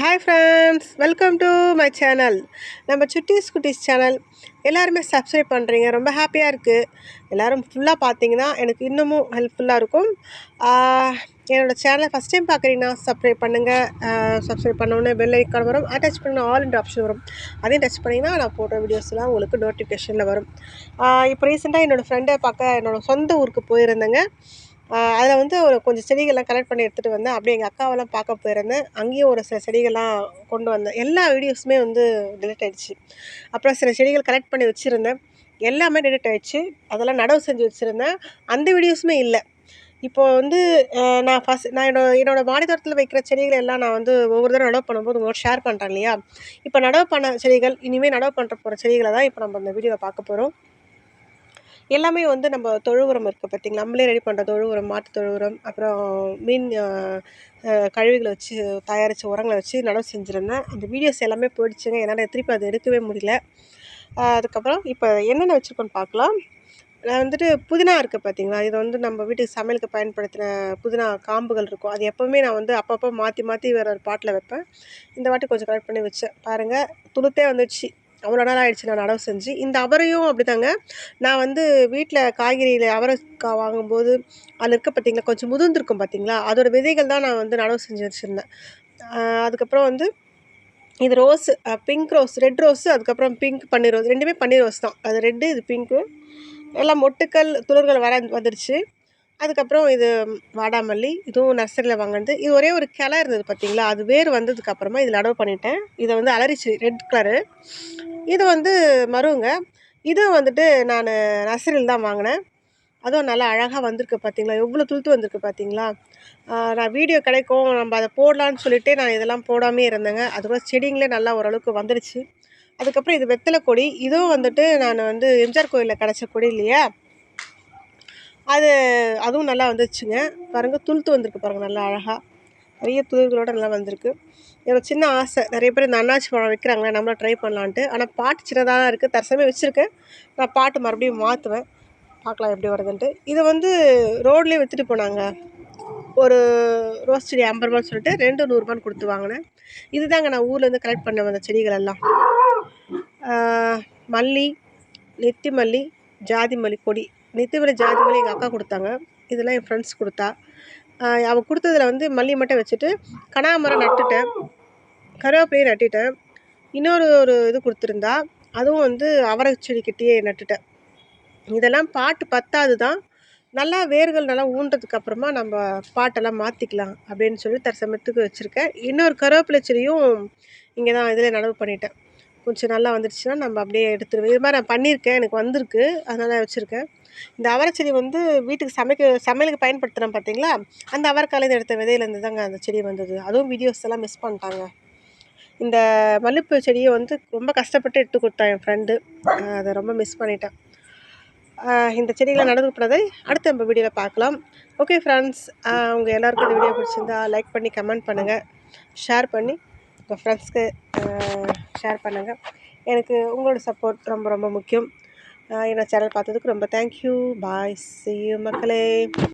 Hi friends welcome to my channel நம்ம சுட்டீஸ் குட்டீஸ் சேனல் எல்லாருமே சப்ஸ்கிரைப் பண்ணுறீங்க ரொம்ப ஹாப்பியாக இருக்குது எல்லோரும் ஃபுல்லாக பார்த்தீங்கன்னா எனக்கு இன்னமும் ஹெல்ப்ஃபுல்லாக இருக்கும். என்னோடய சேனலை ஃபஸ்ட் டைம் பார்க்குறீங்கன்னா சப்ஸ்கிரைப் பண்ணுங்கள் சப்ஸ்கிரைப் பண்ணோன்னே பெல் ஐக்கான் வரும். அட்டாச் பண்ண ஆல் இண்ட் ஆப்ஷன் வரும். அதையும் டச் பண்ணிங்கன்னா நான் போடுற வீடியோஸ்லாம் உங்களுக்கு நோட்டிஃபிகேஷனில் வரும். இப்போ ரீசெண்டாக என்னோடய ஃப்ரெண்டை பார்க்க என்னோடய சொந்த ஊருக்கு போயிருந்தேங்க. அதில் வந்து ஒரு கொஞ்சம் செடிகள்லாம் கலெக்ட் பண்ணி எடுத்துகிட்டு வந்தேன். அப்படியே எங்கள் அக்காவெல்லாம் பார்க்க போயிருந்தேன். அங்கேயும் ஒரு சில செடிகள்லாம் கொண்டு வந்தேன். எல்லா வீடியோஸுமே வந்து டிலீட் ஆகிடுச்சி அப்புறம் சில செடிகள் கலெக்ட் பண்ணி வச்சுருந்தேன். எல்லாமே டிலீட் ஆகிடுச்சி அதெல்லாம் நடவு செஞ்சு வச்சுருந்தேன். அந்த வீடியோஸுமே இல்லை. இப்போ வந்து நான் ஃபஸ்ட் நான் என்னோட என்னோடய மாடி தோட்டத்தில் வைக்கிற செடிகள் எல்லாம் நான் வந்து ஒவ்வொரு தடவை நடவு பண்ணும்போது உங்களோட ஷேர் பண்ணுறேன் இல்லையா? இப்போ நடவு பண்ண செடிகள் இனிமேல் நடவு பண்ணுற போகிற செடிகளை தான் இப்போ நம்ம இந்த வீடியோவில் பார்க்க போகிறோம் எல்லாமே வந்து நம்ம தொழு உரம் இருக்குது பார்த்தீங்களா நம்மளே ரெடி பண்ணுற தொழு உரம் மாட்டு தொழு உரம் அப்புறம் மீன் கழிவுகளை வச்சு தயாரித்த உரங்களை வச்சு நடவு செஞ்சுருந்தேன். இந்த வீடியோஸ் எல்லாமே போயிடுச்சுங்க. என்னால் திருப்பி அதை எடுக்கவே முடியல. அதுக்கப்புறம் இப்போ என்னென்ன வச்சுருக்கோன்னு பார்க்கலாம் நான் வந்துட்டு புதினா இருக்குது பார்த்தீங்களா இது வந்து நம்ம வீட்டுக்கு சமையலுக்கு பயன்படுத்தின புதினா காம்புகள் இருக்கும். அது எப்போவுமே நான் வந்து அப்பப்போ மாற்றி மாற்றி வேறு ஒரு பாட்டில் வைப்பேன். இந்த வாட்டி கொஞ்சம் கலெக்ட் பண்ணி வச்சேன். பாருங்கள் துளுத்தே வந்துடுச்சு. அவ்வளோ நாள் ஆயிடுச்சு நான் நடவு செஞ்சு. இந்த அவரையும் அப்படிதாங்க நான் வந்து வீட்டில் காய்கறியில் அவரைக்காய் வாங்கும்போது அதில் இருக்க பார்த்தீங்களா கொஞ்சம் முதிர்ந்துருக்கும் பார்த்தீங்களா அதோட விதைகள் தான் நான் வந்து நடவு செஞ்சு வச்சுருந்தேன். அதுக்கப்புறம் வந்து இது rose pink rose red rose அதுக்கப்புறம் பிங்க் பன்னீர் ரோஸ் ரெண்டுமே பன்னீர் ரோஸ் தான். அது ரெட்டு இது பிங்க்கு எல்லாம் மொட்டுக்கள் துளிர்கள் வர வந்துடுச்சு அதுக்கப்புறம் இது வாடாமல்லி இதுவும் நர்சரியில் வாங்கினது. இது ஒரே ஒரு கிளை இருந்தது பார்த்தீங்களா அது வேர் வந்ததுக்கப்புறமா இதில் அடவு பண்ணிட்டேன். இதை வந்து அலரிச்சு ரெட் கலரு இது வந்து மருங்க. இதுவும் வந்துட்டு நான் நர்சரியில் தான் வாங்கினேன். அதுவும் நல்லா அழகாக வந்திருக்கு பார்த்தீங்களா எவ்வளோ துளுத்து வந்திருக்கு பார்த்தீங்களா நான் வீடியோ கிடைக்கும் நம்ம அதை போடலான்னு சொல்லிட்டு நான் இதெல்லாம் போடாமே இருந்தேங்க. அதுக்கப்புறம் செடிங்களே நல்லா ஓரளவுக்கு வந்துடுச்சு அதுக்கப்புறம் இது வெத்தலை கொடி. இதுவும் வந்துட்டு நான் வந்து எம்ஜிஆர் கோயிலில் கிடச்ச கொடி இல்லையா? அது அதுவும் நல்லா வந்துச்சுங்க பாருங்கள் துளுத்து வந்திருக்கு பாருங்கள் நல்லா அழகாக நிறைய துளிர்களோட நல்லா வந்திருக்கு. எனக்கு சின்ன ஆசை நிறைய பேர் இந்த அண்ணாச்சி பழம் வைக்கிறாங்களே நம்மளும் ட்ரை பண்ணலான்ட்டு. ஆனால் பாட்டு சின்னதாக தான் இருக்குது தற்சமயம் வச்சுருக்கேன். நான் பாட்டு மறுபடியும் மாற்றுவேன் பார்க்கலாம் எப்படி வருதுன்ட்டு. இதை வந்து ரோட்லேயே விற்றுட்டு போனாங்க. ஒரு ரோஸ் செடி ஐம்பது ரூபான்னு சொல்லிட்டு ரெண்டு நூறுரூபான்னு கொடுத்து வாங்கினேன். இதுதாங்க நான் ஊர்லேருந்து கலெக்ட் பண்ண வந்த செடிகள் எல்லாம். மல்லி நெத்தி மல்லி ஜாதி மல்லி கொடி. நெத்தி மல்லி ஜாதி மல்லி எங்கள் அக்கா கொடுத்தாங்க. இதெல்லாம் என் ஃப்ரெண்ட்ஸ் கொடுத்தா. அவள் கொடுத்ததில் கொடுத்ததுல வந்து மல்லி மட்டும் வச்சுட்டு கனகாமரம் நட்டுட்டேன். கருவேப்பிலையும் நட்டுட்டேன். இன்னொரு ஒரு இது கொடுத்துருந்தா அதுவும் வந்து அவரை செடிக்கிட்டேயே நட்டுட்டேன். இதெல்லாம் பாட்டு பத்தாது தான் நல்லா வேர்கள் நல்லா ஊன்றதுக்கு அப்புறமா நம்ம பாட்டெல்லாம் மாற்றிக்கலாம் அப்படின்னு சொல்லி தற்சமயத்துக்கு வச்சுருக்கேன். இன்னொரு கருவேப்பிலை செடியும் இங்கே தான் இதில் நடவு பண்ணிட்டேன். கொஞ்சம் நல்லா வந்துடுச்சுன்னா நம்ம அப்படியே எடுத்துருவேன். இது மாதிரி நான் பண்ணியிருக்கேன். எனக்கு வந்திருக்கு. அதனால் வச்சுருக்கேன். இந்த அவரை செடி வந்து வீட்டுக்கு சமைக்க சமையலுக்கு பயன்படுத்துகிறேன் பார்த்தீங்களா? அந்த அவரைக்காலேருந்து எடுத்த விதையிலேருந்து தாங்க அந்த செடி வந்தது. அதுவும் வீடியோஸ் எல்லாம் மிஸ் பண்ணிட்டாங்க. இந்த மல்லிப்பூ செடியை வந்து ரொம்ப கஷ்டப்பட்டு எடுத்து கொடுத்தான் என் ஃப்ரெண்டு அதை ரொம்ப மிஸ் பண்ணிட்டேன். இந்த செடிகளை நடந்துக்கூடாது அடுத்த நம்ம வீடியோவில் பார்க்கலாம். ஓகே ஃப்ரெண்ட்ஸ் உங்கள் எல்லாருக்கும் இந்த வீடியோ பிடிச்சிருந்தா லைக் பண்ணி கமெண்ட் பண்ணுங்கள் ஷேர் பண்ணி உங்கள் ஃப்ரெண்ட்ஸ்க்கு ஷேர் பண்ணுங்கள் எனக்கு உங்களோட சப்போர்ட் ரொம்ப ரொம்ப முக்கியம். என்னோடய என்னோட சேனல் பார்த்ததுக்கு ரொம்ப தேங்க்யூ பாய் சி மக்களே.